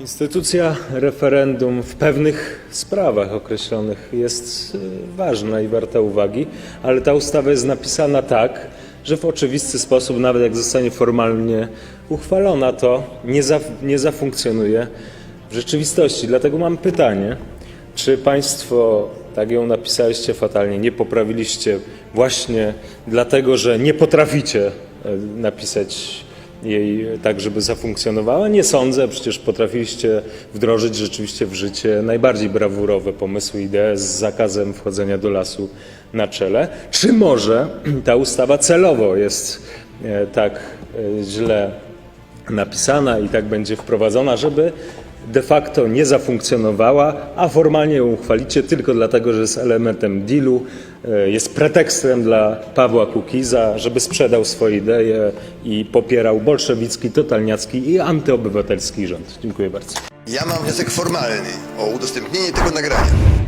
Instytucja referendum w pewnych sprawach określonych jest y, ważna i warta uwagi, ale ta ustawa jest napisana tak, że w oczywisty sposób, nawet jak zostanie formalnie uchwalona, to nie, za, nie zafunkcjonuje w rzeczywistości. Dlatego mam pytanie, czy Państwo tak ją napisaliście fatalnie, nie poprawiliście właśnie dlatego, że nie potraficie e, napisać jej tak, żeby zafunkcjonowała? Nie sądzę, przecież potrafiliście wdrożyć rzeczywiście w życie najbardziej brawurowe pomysły, idee z zakazem wchodzenia do lasu na czele. Czy może ta ustawa celowo jest e, tak e, źle napisana i tak będzie wprowadzona, żeby de facto nie zafunkcjonowała, a formalnie ją uchwalicie tylko dlatego, że jest elementem dealu, e, jest pretekstem dla Pawła Kukiza, żeby sprzedał swoje idee i popierał bolszewicki, totalniacki i antyobywatelski rząd. Dziękuję bardzo. Ja mam wniosek formalny o udostępnienie tego nagrania.